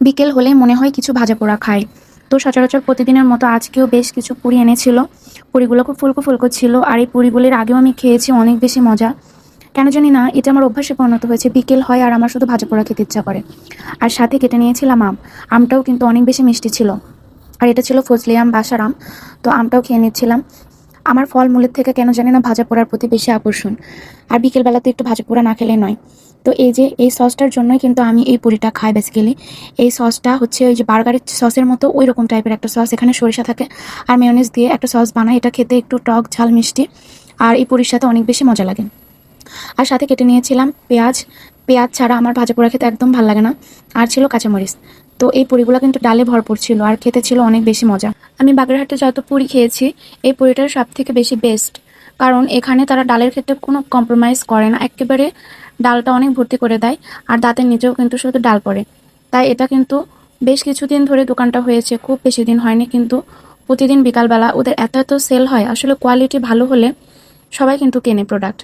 বিকেল হলে মনে হয় কিছু ভাজা পোড়া খায়। তো সচরাচর প্রতিদিনের মতো আজকেও বেশ কিছু পুরি এনেছিল। পুরিগুলো খুব ফুলকো ফুলকো ছিল আর এই পুরিগুলির আগেও আমি খেয়েছি, অনেক বেশি মজা। কেন জানি না, এটা আমার অভ্যাসে পরিণত হয়েছে। বিকেল হয় আর আমার শুধু ভাজা পোড়া খেতে ইচ্ছা করে। আর সাথে কেটে নিয়েছিলাম আম। আমটাও কিন্তু অনেক বেশি মিষ্টি ছিল। আর এটা ছিল ফজলি আম, বাসার আম। তো আমটাও খেয়ে নিচ্ছিলাম। আমার ফলমূলের থেকে কেন জানি না ভাজা পোড়ার প্রতি বেশি আকর্ষণ। আর বিকেলবেলাতে একটু ভাজা পোড়া না খেলে নয়। তো এই যে, এই সসটার জন্যই কিন্তু আমি এই পুরিটা খাই বেসিক্যালি এই সসটা হচ্ছে ওই যে বার্গারের সসের মতো ওই রকম টাইপের একটা সস। এখানে সরিষা থাকে আর মেয়নিজ দিয়ে একটা সস বানায় এটা খেতে একটু টক, ঝাল, মিষ্টি। আর এই পুরির সাথে অনেক বেশি মজা লাগে। আর সাথে কেটে নিয়েছিলাম পেঁয়াজ। পেঁয়াজ ছাড়া আমার ভাজা পোড়া খেতে একদম ভালো লাগে না। আর ছিল কাঁচামরিচ। তো এই পুরিগুলো কিন্তু ডালে ভরপুর ছিল আর খেতে ছিল অনেক বেশি মজা। আমি বাগেরহাটে যত পুরি খেয়েছি, এই পুরিটার সব থেকে বেশি বেস্ট কারণ এখানে তারা ডালের ক্ষেত্রে কোনো কম্প্রোমাইজ করে না। একেবারে ডালটা অনেক ভর্তি করে দেয় আর দাঁতের নিচেও কিন্তু শুধু ডাল পড়ে। তাই এটা কিন্তু বেশ কিছুদিন ধরে দোকানটা হয়েছে, খুব বেশি দিন হয়নি কিন্তু প্রতিদিন বিকালবেলা ওদের এত এত সেল হয়, আসলে কোয়ালিটি ভালো হলে সবাই কিন্তু কেনে প্রোডাক্ট